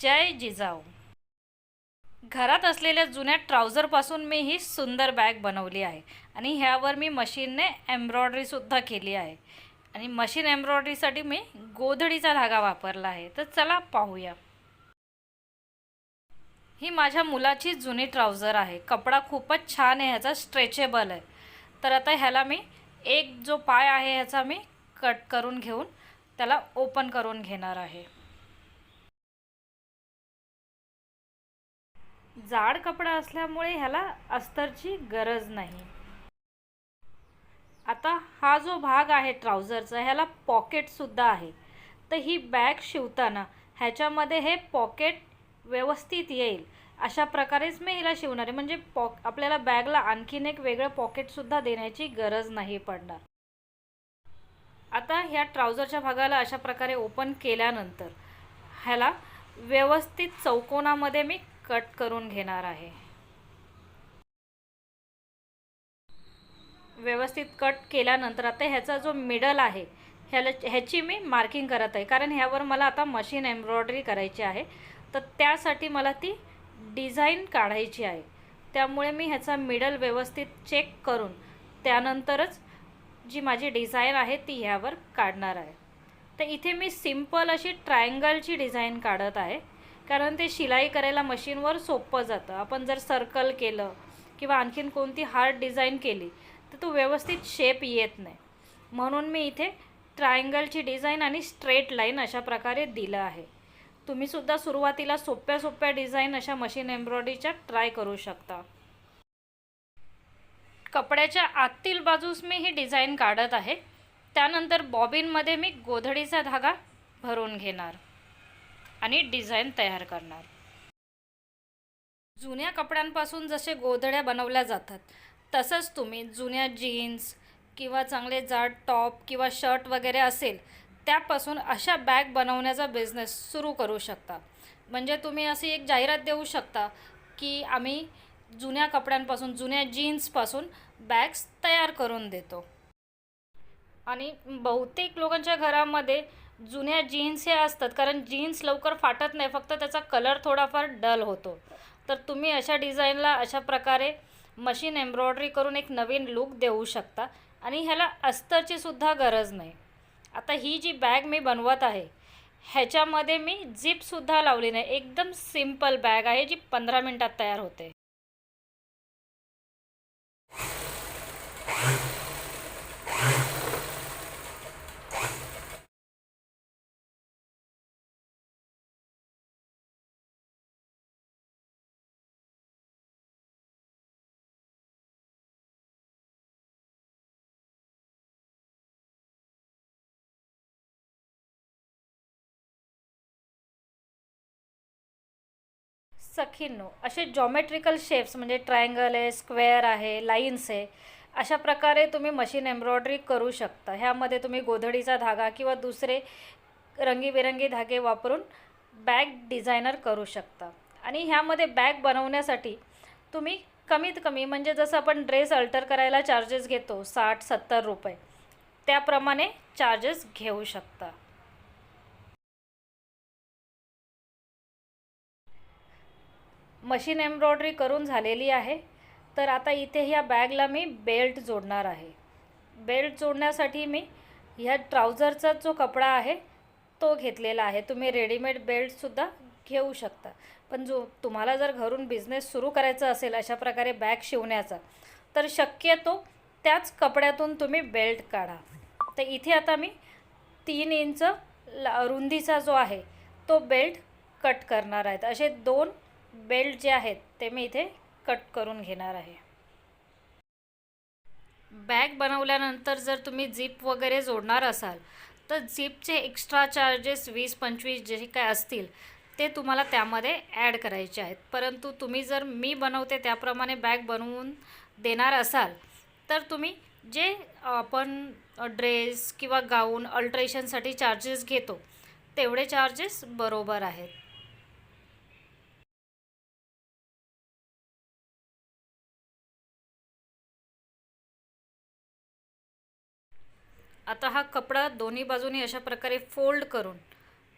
जय जिजाऊ. घरात असलेल्या जुन्या ट्राउझरपासून मी ही सुंदर बॅग बनवली आहे आणि ह्यावर मी मशीनने एम्ब्रॉयडरीसुद्धा केली आहे. आणि मशीन एम्ब्रॉयडरीसाठी मी गोधडीचा धागा वापरला आहे. तर चला पाहूया. ही माझ्या मुलाची जुनी ट्राउझर आहे. कपडा खूपच छान आहे ह्याचा स्ट्रेचेबल आहे. तर आता ह्याला मी एक जो पाय आहे ह्याचा मी कट करून घेऊन त्याला ओपन करून घेणार आहे. जाड कपडा असल्यामुळे ह्याला अस्तरची गरज नाही. आता हा जो भाग आहे ट्राउझरचा ह्याला पॉकेटसुद्धा आहे. तर ही बॅग शिवताना ह्याच्यामध्ये हे पॉकेट व्यवस्थित येईल. अशा प्रकारेच मी हिला शिवणार आहे. म्हणजे पॉक आपल्याला बॅगला आणखीन एक वेगळं पॉकेटसुद्धा देण्याची गरज नाही पडणार. आता ह्या ट्राउझरच्या भागाला अशा प्रकारे ओपन केल्यानंतर ह्याला व्यवस्थित चौकोनामध्ये मी कट करून घेणार आहे. व्यवस्थित कट केल्यानंतर आता ह्याचा जो मिडल आहे ह्याला ह्याची मी मार्किंग करत आहे. कारण ह्यावर मला आता मशीन एम्ब्रॉयडरी करायची आहे. तर त्यासाठी मला ती डिझाईन काढायची आहे. त्यामुळे मी ह्याचा मिडल व्यवस्थित चेक करून त्यानंतरच जी माझी डिझाईन आहे ती ह्यावर काढणार आहे. तर इथे मी सिंपल अशी ट्रायंगलची डिझाईन काढत आहे. कारण ते शिलाई करायला मशीनवर सोपं जातं. आपण जर सर्कल केलं किंवा आणखीन कोणती हार्ड डिझाईन केली तर तो व्यवस्थित शेप येत नाही. म्हणून मी इथे ट्रायंगलची डिझाईन आणि स्ट्रेट लाईन अशा प्रकारे दिलं आहे. तुम्हीसुद्धा सुरुवातीला सोप्या सोप्या डिझाईन अशा मशीन एम्ब्रॉयडरीच्या ट्राय करू शकता. कपड्याच्या आतील बाजूस मी ही डिझाईन काढत आहे. त्यानंतर बॉबिनमध्ये मी गोधडीचा धागा भरून घेणार. आणि डिझाईन तयार करणार. जुन्या कपड्यांपासून जसे गोधड्या बनवल्या जातात तसंच तुम्ही जुन्या जीन्स किंवा चांगले जाड टॉप किंवा शर्ट वगैरे असेल त्यापासून अशा बॅग बनवण्याचा बिझनेस सुरू करू शकता. म्हणजे तुम्ही अशी एक जाहिरात देऊ शकता की आम्ही जुन्या कपड्यांपासून जुन्या जीन्सपासून बॅग्स तयार करून देतो. आणि बहुतेक लोकांच्या घरामध्ये जुन्या जीन्स हे असतात. कारण जीन्स लवकर फाटत नाही. फक्त त्याचा कलर थोडाफार डल होतो. तर तुम्ही अशा डिझाईनला अशा प्रकारे मशीन एम्ब्रॉयडरी करून एक नवीन लुक देऊ शकता. आणि ह्याला अस्तरची सुद्धा गरज नाही. आता ही जी बॅग मी बनवत आहे ह्याच्यामध्ये मी झिपसुद्धा लावली नाही. एकदम सिंपल बॅग आहे जी पंधरा मिनटात तयार होते. सखींनो असे जॉमेट्रिकल शेप्स म्हणजे ट्रायंगल आहे स्क्वेअर आहे लाईन्स आहे अशा प्रकारे तुम्ही मशीन एम्ब्रॉयडरी करू शकता. ह्यामध्ये तुम्ही गोधडीचा धागा किंवा दुसरे रंगीबेरंगी धागे वापरून बॅग डिझायनर करू शकता. आणि ह्यामध्ये बॅग बनवण्यासाठी तुम्ही कमीत कमी म्हणजे जसं आपण ड्रेस अल्टर करायला चार्जेस घेतो साठ सत्तर रुपये त्याप्रमाणे चार्जेस घेऊ शकता. मशीन एम्ब्रॉयडरी करून झालेली आहे. तर आता इथे ह्या बॅगला मी बेल्ट जोडणार आहे. बेल्ट जोडण्यासाठी मी ह्या ट्राउझरचा जो कपडा आहे तो घेतलेला आहे. तुम्ही रेडीमेड बेल्टसुद्धा घेऊ शकता. पण जो तुम्हाला जर घरून बिझनेस सुरू करायचा असेल अशा प्रकारे बॅग शिवण्याचा तर शक्यतो त्याच कपड्यातून तुम्ही बेल्ट काढा. तर इथे आता मी तीन इंच ला रुंदीचा जो आहे तो बेल्ट कट करणार आहेत. असे दोन बेल्ट जे आहेत ते मी इथे कट करून घेणार आहे. बॅग बनवल्यानंतर जर तुम्ही झिप वगैरे जोडणार असाल तर झिपचे एक्स्ट्रा चार्जेस वीस पंचवीस जे काय असतील ते तुम्हाला त्यामध्ये ॲड करायचे आहेत. परंतु तुम्ही जर मी बनवते त्याप्रमाणे बॅग बनवून देणार असाल तर तुम्ही जे आपण ड्रेस किंवा गाऊन अल्ट्रेशनसाठी चार्जेस घेतो तेवढे चार्जेस बरोबर आहेत. आता हा कपडा दोन्ही बाजूने अशा प्रकारे फोल्ड करून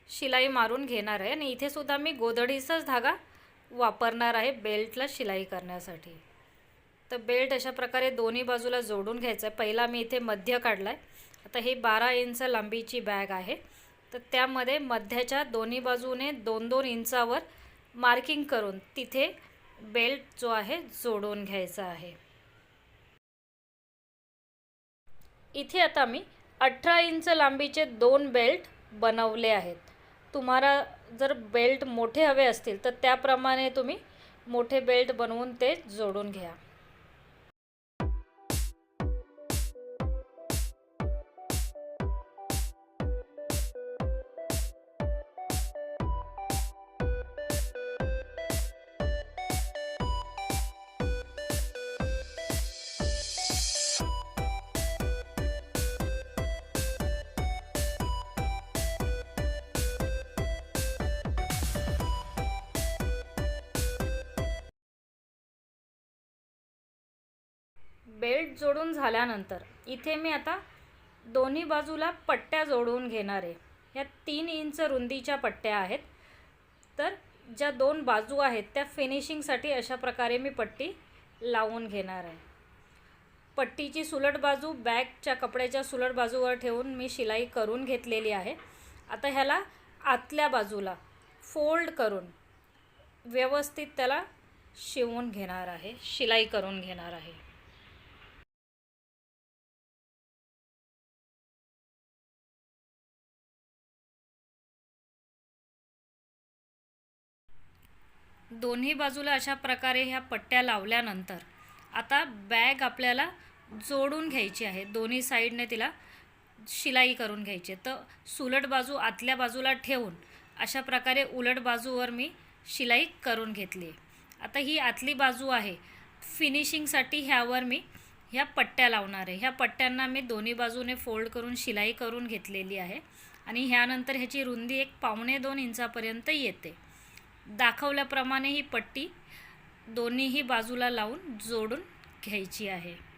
शिलाई मारून घेणार आहे. आणि इथे सुद्धा मी गोधडीचाच धागा वापरणार आहे बेल्टला शिलाई करण्यासाठी. तर बेल्ट अशा प्रकारे दोन्ही बाजूला जोडून घ्यायचं आहे. पहिला मी इथे मध्य काढला आहे आता ही बारा इंच लांबीची बॅग आहे. तर त्यामध्ये मध्याच्या दोन्ही बाजूने दोन दोन इंचावर मार्किंग करून तिथे बेल्ट जो आहे जोडून घ्यायचा आहे. इथे आता मी अठरा इंच लांबीचे दोन बेल्ट बनवले आहेत. तुम्हाला जर बेल्ट मोठे हवे असतील तर त्याप्रमाणे तुम्ही मोठे बेल्ट बनवून ते जोडून घ्या. बेल्ट जोडून झाल्यानंतर इथे मी आता दोन्ही बाजूला पट्ट्या जोडून घेणार आहे. ह्या तीन इंच रुंदीच्या पट्ट्या आहेत. तर ज्या दोन बाजू आहेत त्या फिनिशिंगसाठी अशा प्रकारे मी पट्टी लावून घेणार आहे. पट्टीची सुलट बाजू बॅगच्या कपड्याच्या सुलट बाजूवर ठेवून मी शिलाई करून घेतलेली आहे. आता ह्याला आतल्या बाजूला फोल्ड करून व्यवस्थित त्याला शिवून घेणार आहे शिलाई करून घेणार आहे. दोन्ही बाजूला अशा प्रकारे ह्या पट्ट्या लावल्यानंतर आता बॅग आपल्याला जोडून घ्यायची आहे. दोन्ही साईडने तिला शिलाई करून घ्यायची आहे. तर सुलट बाजू आतल्या बाजूला ठेवून अशा प्रकारे उलट बाजूवर मी शिलाई करून घेतली आहे. आता ही आतली बाजू आहे. फिनिशिंगसाठी ह्यावर मी ह्या पट्ट्या लावणार आहे. ह्या पट्ट्यांना मी दोन्ही बाजूने फोल्ड करून शिलाई करून घेतलेली आहे. आणि ह्यानंतर ह्याची रुंदी एक पावणे दोन इंचापर्यंत येते. दाखवल्याप्रमाणे ही पट्टी दोन्हीही बाजूला लावून जोडून घ्यायची आहे.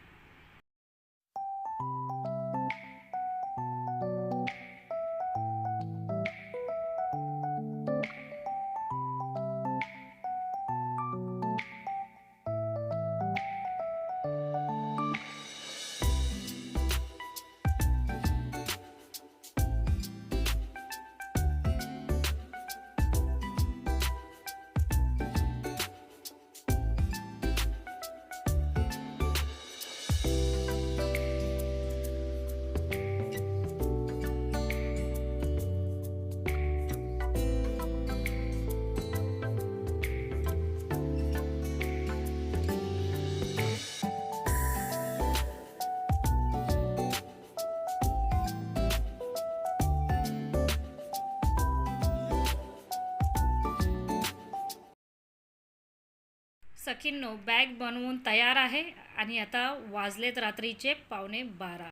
सखींनो बॅग बनवून तयार आहे आणि आता वाजलेत रात्रीचे पावणे बारा.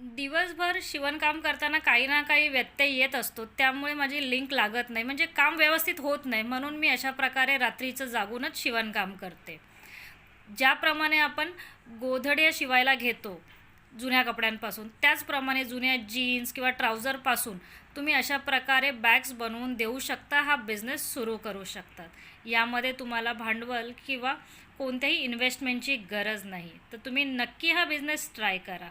दिवसभर शिवणकाम करताना काही ना काही व्यत्यय येत असतो. त्यामुळे माझी लिंक लागत नाही. म्हणजे काम व्यवस्थित होत नाही. म्हणून मी अशा प्रकारे रात्रीचं जागूनच शिवणकाम करते. ज्याप्रमाणे आपण गोधड्या शिवायला घेतो जुन्या कपड्यांपासून. त्याचप्रमाणे जुन्या जीन्स किंवा ट्राउझरपासून तुम्ही अशा प्रकारे बॅग्स बनवून देऊ शकता हा बिझनेस सुरू करू शकतात. यामध्ये तुम्हाला भांडवल किंवा कोणत्याही इन्व्हेस्टमेंटची गरज नाही. तर तुम्ही नक्की हा बिझनेस ट्राय करा.